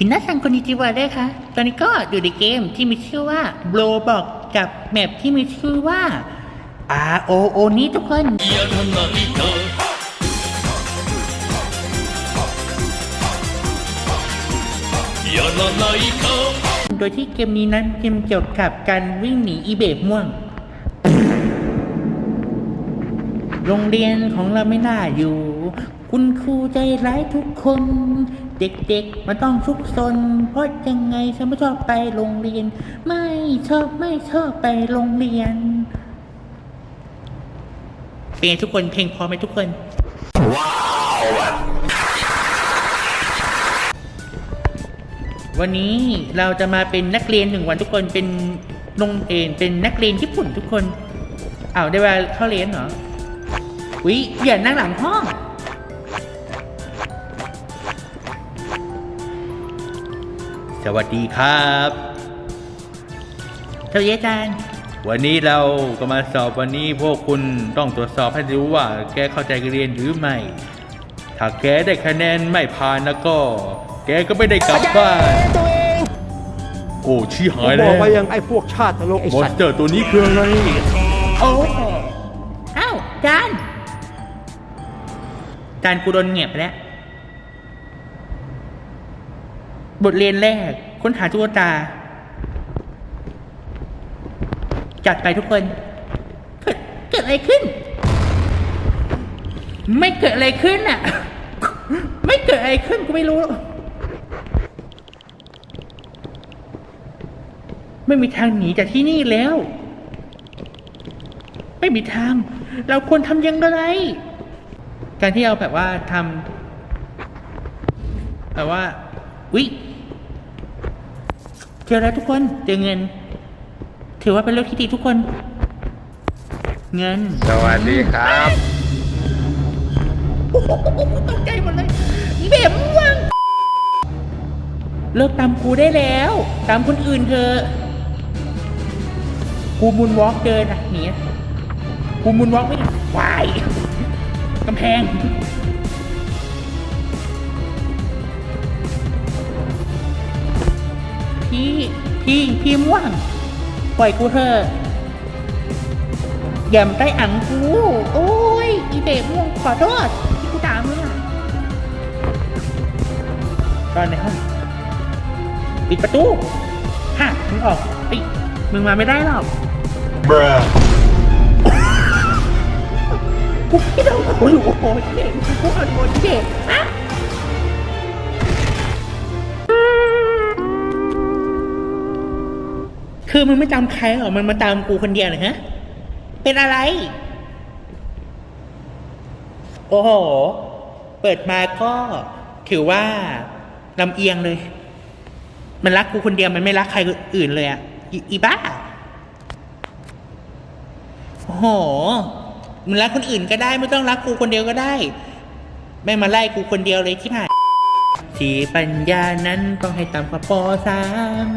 พี่นาสังคอนิจิวะด้วยค่ะ ตอนนี้ก็อยู่ในเกมที่มีชื่อว่าโบรบอกกับแมปที่มีชื่อว่า R O O นี้ทุกคน โดยที่เกมนี้นั้นเกมเกี่ยวกับการวิ่งหนีอีเบม่วง โรงเรียนของเราไม่น่าอยู่ คุณครูใจร้ายทุกคน เด็กๆมันต้องชุกซนเพราะยังไงฉันไม่ชอบไปโรงเรียน ไม่ชอบไม่ชอบไปโรงเรียน เป็นไงทุกคนเพลงพอไหมทุกคนวันนี้เราจะมาเป็นนักเรียนหนึ่งวันทุกคนเป็นโรงเรียนเป็นนักเรียนญี่ปุ่นทุกคนอ้าวได้เวลาเข้าเรียนเหรอวิอย่านั่งหลังห้อง วัสดีครับสวัสดีอาจารย์วันนี้เราก็มาสอบวันนี้พวกคุณต้องตรวจสอบให้รู้ว่า แกเข้าใจการเรียนหรือไม่ ถ้าแกได้คะแนนไม่ผ่านแล้วก็ แกก็ไม่ได้กลับบ้านตัวเองโอ้ชี้หายบแล้อวกว่ายังไอ้พวกชาตินรกไอ้มอนสัสตว์เตอร์ตัวนี้คืออะไรโอ้อ้าวอาจารย์อาจารย์กูโดนเงียบไปแล้ว บทเรียนแรก ค้นหาตุ๊กตา จัดไปทุกคนเกิดเกิดอะไรขึ้น ไม่เกิดอะไรขึ้นอะ ไม่เกิดอะไรขึ้นกูไม่รู้ ไม่มีทางหนีจากที่นี่แล้ว ไม่มีทาง เราควรทำยังไงการที่เราแบบว่าทำแบบว่าวิ เจอแล้วทุกคนเจอเงิน ถือว่าเป็นเรื่องที่ดีทุกคน เงินสวัสดีครับโอ้โหตกใจหมดเลยอีเบมม่วงเลิกตามกูได้แล้ว ตามคนอื่นเถอะกูมุนวอล์กเดินอะหนีอะกูมุนวอล์กไม่ได้วายกำแพง พี่พี่พี่ม่วง ปล่อยกูเถอะอย่ามาใต้อังกู โอ้ย อีเบะม่วงขอโทษที่กูด่ามึงอะตอนในห้องปิดประตูฮะมึงออกไอ้ยมึงมาไม่ได้หรอก Bruh กูไม่โดนโอ้ยโอ้โหเก่งกูเอาโดนเก่งอะ คือมึงไม่จำใครหรอมันมาตามกูคนเดียวเลยฮะ เป็นอะไร โอ้โห เปิดมาก็ถือว่าลำเอียงเลย มันรักกูคนเดียวมันไม่รักใครอื่นเลยอะอีอีบ้า โอ้โหมึงรักคนอื่นก็ได้ไม่ต้องรักกูคนเดียวก็ได้ ไม่มาไล่กูคนเดียวเลยที่ผ่านที่ปัญญานั้นต้องให้ต่ำกว่าปสาม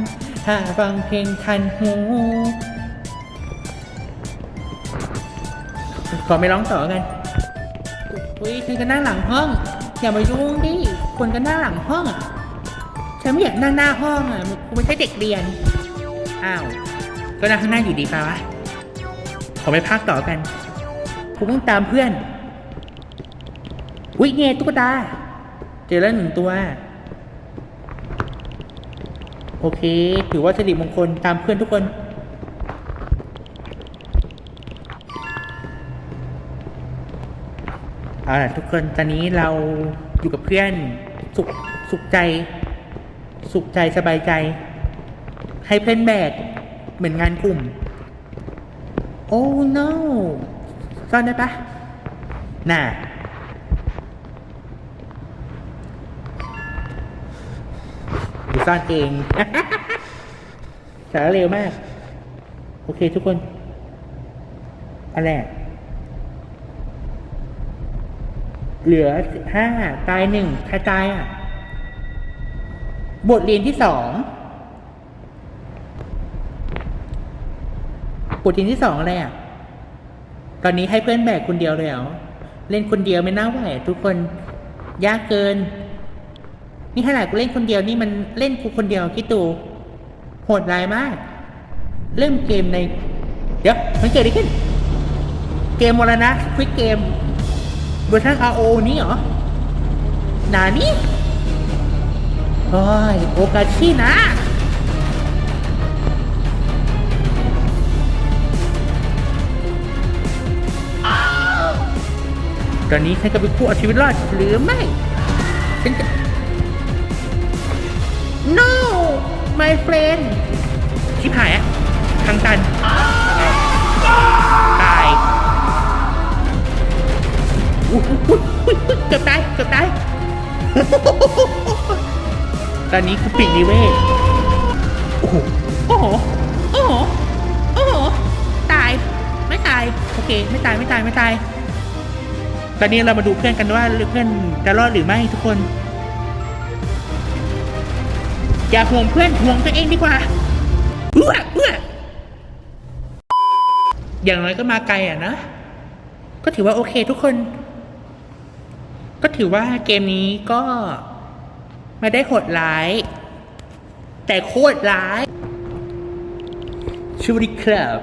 ถ้าฟังเพลงทันหูขอไม่ร้องต่อกันอุ้ยฉันก็นั่งหลังห้อง อย่ามายุ่งดิคนก็นั่งหลังห้องอะฉันไม่อยากนั่งหน้าห้องอะกูไม่ใช่เด็กเรียน อ้าว ก็นั่งข้างหน้าอยู่ดีป่าวะ ขอไม่พักต่อกันกูต้องตามเพื่อนวิเงยตุ๊กตา เจอแล้วหนึ่งตัว โอเค ถือว่าสิริมงคลตามเพื่อนทุกคนเอาล่ะทุกคนตอนนี้เราอยู่กับเพื่อนสุขสุขใจ สุขใจสบายใจ ให้เพื่อนแบกเหมือนงานกลุ่ม โอ้ no ซ่อนได้ปะน่ะ หรือ ซ่อนเอง สารเร็วมาก โอเคทุกคนอะไรเหลือห้าตายหนึ่งใครตายอะ บทเรียนที่สองบทเรียนที่สองอะไรอะ ตอนนี้ให้เพื่อนแบกคนเดียวเลยเหรอ เล่นคนเดียวไม่น่าไหวทุกคน ยากเกิน นี่ขนาดกูเล่นคนเดียวนี่มันเล่นกูคนเดียวคิดดูโหดร้ายมาก เริ่มเกมใน เดี๋ยวมันเกิดอะไรขึ้น เกมวรณะควิกเกมเวอร์ชัน RO นี่เหรอหนานี่โอ้ยโอกาชินะตอนนี้ฉันจะเป็นผู้เอาชีวิตรอดหรือไม่ฉันจะ no my friend ชิบหายอะทางตัน ตายเกือบตายเกือบตาย ตอนนี้คือปิดนิเวศ โอ้โห โอ้โห โอ้โห โอ้โห ตาย ไม่ตาย โอเค ไม่ตาย ไม่ตาย ไม่ตาย ตอนนี้เรามาดูเพื่อนกันว่าเพื่อนจะรอดหรือไม่ทุกคน อย่าห่วงเพื่อนห่วงตัวเองดีกว่าเอื้อเอื้ออย่างน้อยก็มาไกลอะนะ ก็ถือว่าโอเคทุกคน ก็ถือว่าเกมนี้ก็ไม่ได้โหดร้าย แต่โคตรร้ายสวัสดีครับ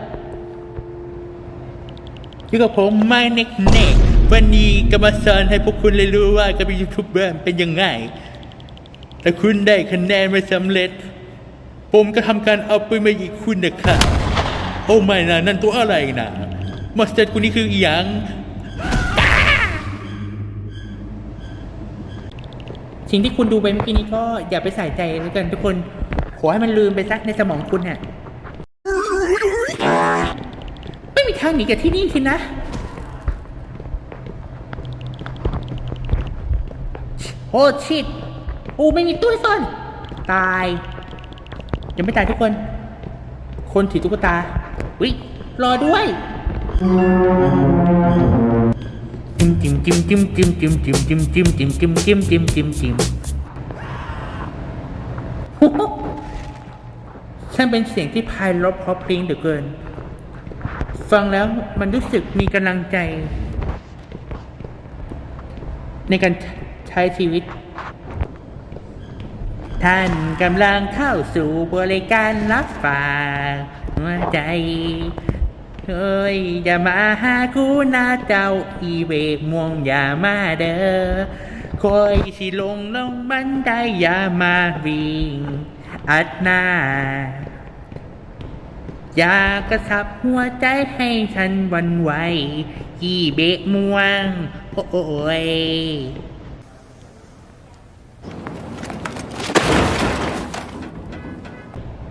อยู่กับผมไม่เน็กเน็กวันนี้ก็มาสอนให้พวกคุณเลยรู้ว่าการเป็นยูทูบเบอร์เป็นยังไง แต่คุณได้คะแนนไม่สำเร็จ ผมก็ทำการเอาไปืนมายิงคุณนะครับโอ้ไม่นะนั่นตัวอะไรนะมอสเตอร์คุณนี่คืออหย่างสิ่งที่คุณดูไปเมื่อกี้นี้ก็อย่าไปใส่ใจแล้วกันทุกคน ขอให้มันลืมไปซะในสมองคุณน่ะ ไม่มีทางหนีจากที่นี่สินะ โอ้ชิด โอ้ไม่มีตู้ให้ซ่อน ตาย ยังไม่ตายทุกคน คนถือตุ๊กตาวิรอด้วยจิ้มจิ้มจิ้มจิ้มจิ้มจิ้มจิ้มจิ้มจิ้มจิ้มจิ้มจิ้มจิ้มจิ้มจิ้มช่างเป็นเสียงที่พายลบเพราะพริ้งเหลือเกิน ฟังแล้วมันรู้สึกมีกำลังใจ ในการใช้ชีวิต ท่านกำลังเข้าสู่บริการรับฝากหัวใจ เฮ้ย อย่ามาหากูนะเจ้าอีเวกม่วงอย่ามาเด้อคอยสิลงลงบันไดอย่ามาวิ่ง อัดหน้า อยากกระสับหัวใจให้ฉันวันไหวอีเบะม่วง โอ้ย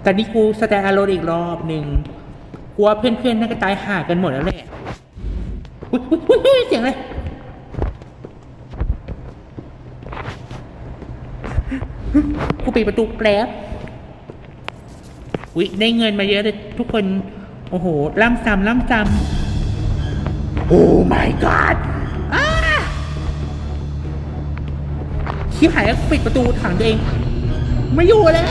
ตอนนี้กูสแตนอะโลนอีกรอบหนึ่งกลัวเพื่อนๆน่าจะตายห่ากันหมดแล้วแหละอุ๊ยอุ๊ยอุ๊ยอุ๊ยเสียงอะไรกูปิดประตูแป๊บอุ๊ยได้เงินมาเยอะเลยทุกคน โอ้โหล่ำซ้ำล่ำซ้ำโอ้ my god อ้าชิบหายแล้วปิดประตูถังตัวเอง ไม่อยู่แล้ว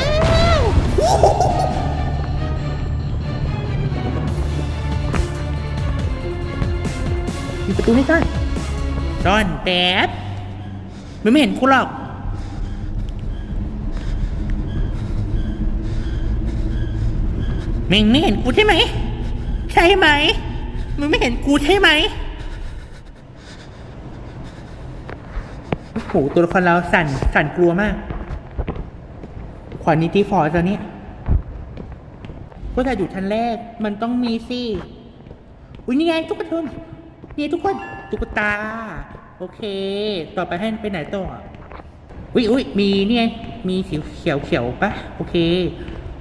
ปิดประตูให้ซ่อนซ่อนแป๊บมันไม่เห็นกูหรอก มึงไม่เห็นกูใช่ไหม ใช่ไหม มึงไม่เห็นกูใช่ไหมโอ้โหตัวละครเราสั่นสั่นกลัวมาก ขวานิติฟอร์ตอนนี้ ก็ถ้าอยู่ชั้นแรก มันต้องมีสิอุ้ยนี่ไงตุ๊กตานี่ทุกคนตุ๊กตา โอเค ต่อไปให้ไปไหนต่ออุ้ยอุ้ยมีนี่ไงมีสีเขียวเขียวๆปะโอเค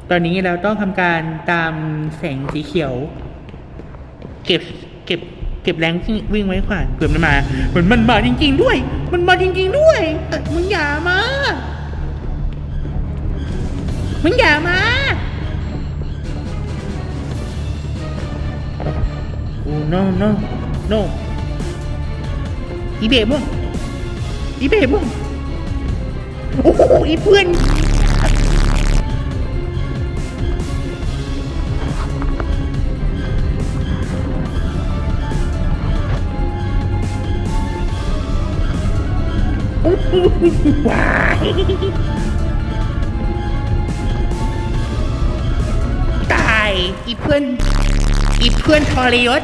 ตอนนี้เราต้องทำการตามแสงสีเขียว เก็บเก็บเก็บแรงวิ่งไว้ก่อนเผื่อมันมาเหมือนมันมาจริง ๆ ด้วย มันมาจริง ๆ ด้วยเอ้ยมึงอย่ามามึงอย่ามา no no no อีเบะม่งอีเบะม่งโอ้โหอีเพื่อนว้ายตาย อีเพื่อน อีเพื่อนทรยศ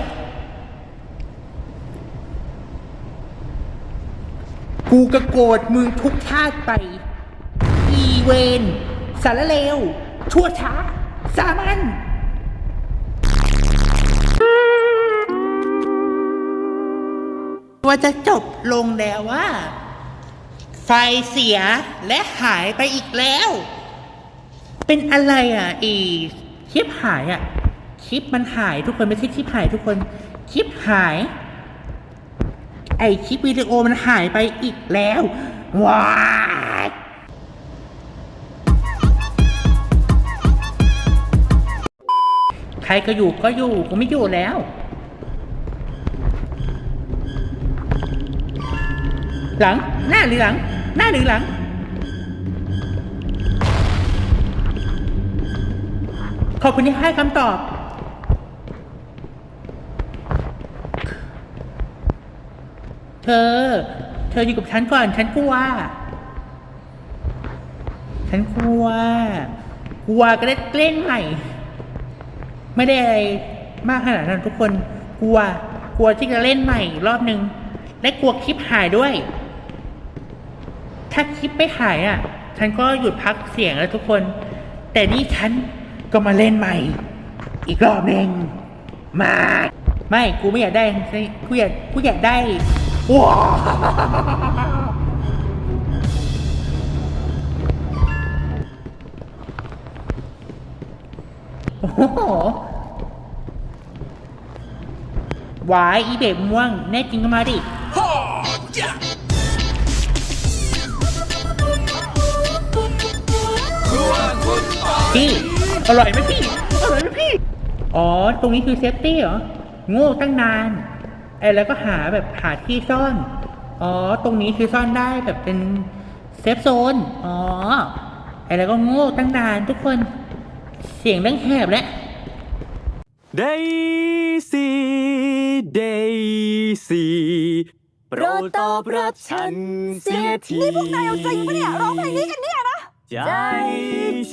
กูกระโกรธมึงทุกชาติไป อีเวนสารเลว ชั่วช้า สามัญว่าจะจบลงแล้วว่า ไฟเสียและหายไปอีกแล้ว เป็นอะไรอะอีคลิปหายอะ คลิปมันหายทุกคนไม่ใช่คลิปหายทุกคน คลิปหาย ไอคลิปวิดีโอมันหายไปอีกแล้ว ว้ายใครก็อยู่ก็อยู่กูไม่อยู่แล้ว หลัง หน้าหรือหลัง หน้าหรือหลัง ขอบคุณที่ให้คำตอบ เธอ เธออยู่กับฉันก่อน ฉันกลัว ฉันกลัว กลัวก็ได้เล่นใหม่ ไม่ได้อะไรมากขนาดนั้นทุกคน กลัว กลัวที่จะเล่นใหม่รอบนึง และกลัวคลิปหายด้วย ถ้าคลิปไม่หายอะ ฉันก็หยุดพักเสียงแล้วทุกคน แต่นี่ฉันก็มาเล่นใหม่ อีกรอบหนึ่งมา ไม่ กูไม่อยากได้ กูอยาก กูอยากได้ ว้าวโอ้โหหวายอีเด็กม่วง แน่จริงก็มาดิพี่อร่อยไหมพี่ อร่อยไหมพี่ อ๋อ ตรงนี้คือเซฟตี้เหรอ โง่ตั้งนาน ไอ้แล้วก็หาแบบหาที่ซ่อน อ๋อ ตรงนี้คือซ่อนได้แบบเป็นเซฟโซน อ๋อ ไอ้แล้วก็โง่ตั้งนานทุกคน เสียงเรื่องแหบแล้วเดซี่เดซี่โปรดตอบรับฉันเสียทีนี่พวกนายเอาใจกันปะเนี่ยร้องเพลงนี้กันเนี่ยนะ ใจ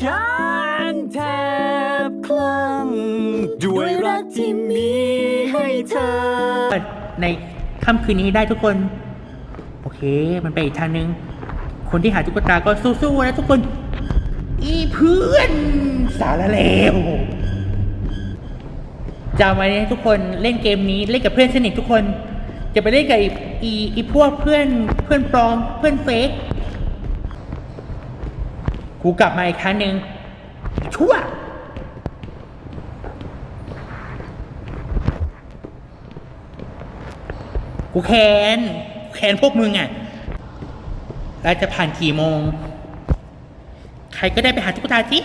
ฉันแทบคลั่งด้วยรักที่มีให้เธอ ในค่ำคืนนี้ได้ทุกคน โอเค มันไปอีกทางนึง คนที่หาตุ๊กตาก็สู้ๆนะทุกคน อีเพื่อนสารเลวจำไว้นะทุกคนเล่นเกมนี้เล่นกับเพื่อนสนิททุกคนจะไปเล่นกับอีอีพวกเพื่อนเพื่อนปลอมเพื่อนเฟกกูกลับมาอีกครั้งหนึ่งชั่ว กูแค้นแค้นพวกมึงอะแล้วจะผ่านกี่โมง ใครก็ได้ไปหาตุ๊กตาสิ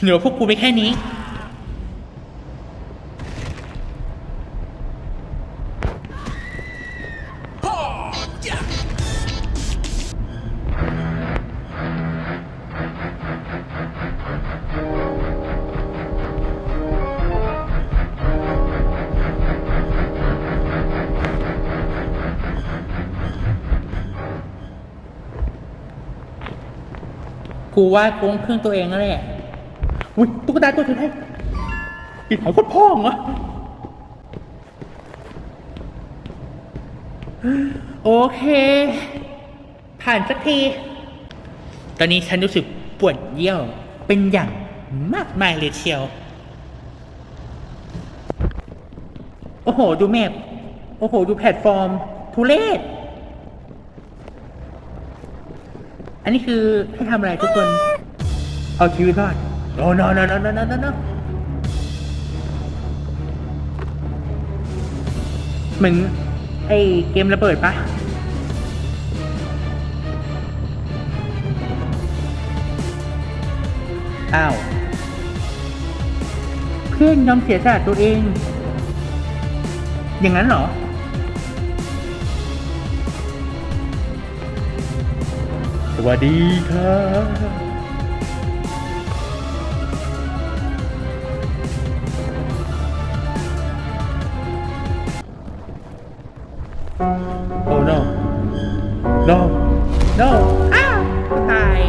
เหลือพวกกูไปแค่นี้ กูว่าโกงเครื่องตัวเองแล้วแหละอุ้ยตุ๊กตาตัวสุดท้ายอีกหายโคตรพ่องเหรอโอเค ผ่านสักที ตอนนี้ฉันรู้สึกปวดเยี่ยวเป็นอย่างมากมายเลยเชียว โอ้โห ดูแมพโอ้โห ดูแพลตฟอร์ม ทุเรศ อันนี้คือให้ทำอะไรทุกคน เอาชีวิตรอดโอ้ no no no no no no no เหมือนไอเกมระเบิดปะอ้าว เพื่อนยอมเสียสละตัวเอง อย่างนั้นเหรอ สวัสดีครับโอ้ no no no อ้าตาย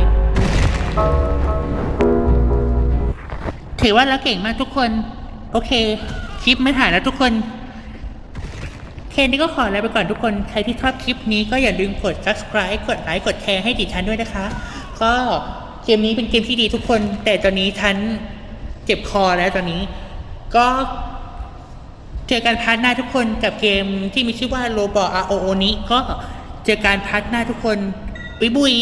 ถือว่าเราเก่งมากทุกคน โอเค คลิปไม่ถ่ายแล้วทุกคน คนนี่ก็ขอลาไปก่อนทุกคน ใครที่ชอบคลิปนี้ก็อย่าลืมกด subscribe กดไลค์ กดแชร์ให้ดิฉันด้วยนะคะ ก็เกมนี้เป็นเกมที่ดีทุกคน แต่ตอนนี้ฉันเจ็บคอแล้วตอนนี้ ก็เจอกันพาร์ทหน้าทุกคนกับเกมที่มีชื่อว่าโรบอ r o o นี้ก็เจอกันพาร์ทหน้าทุกคน บุยบุย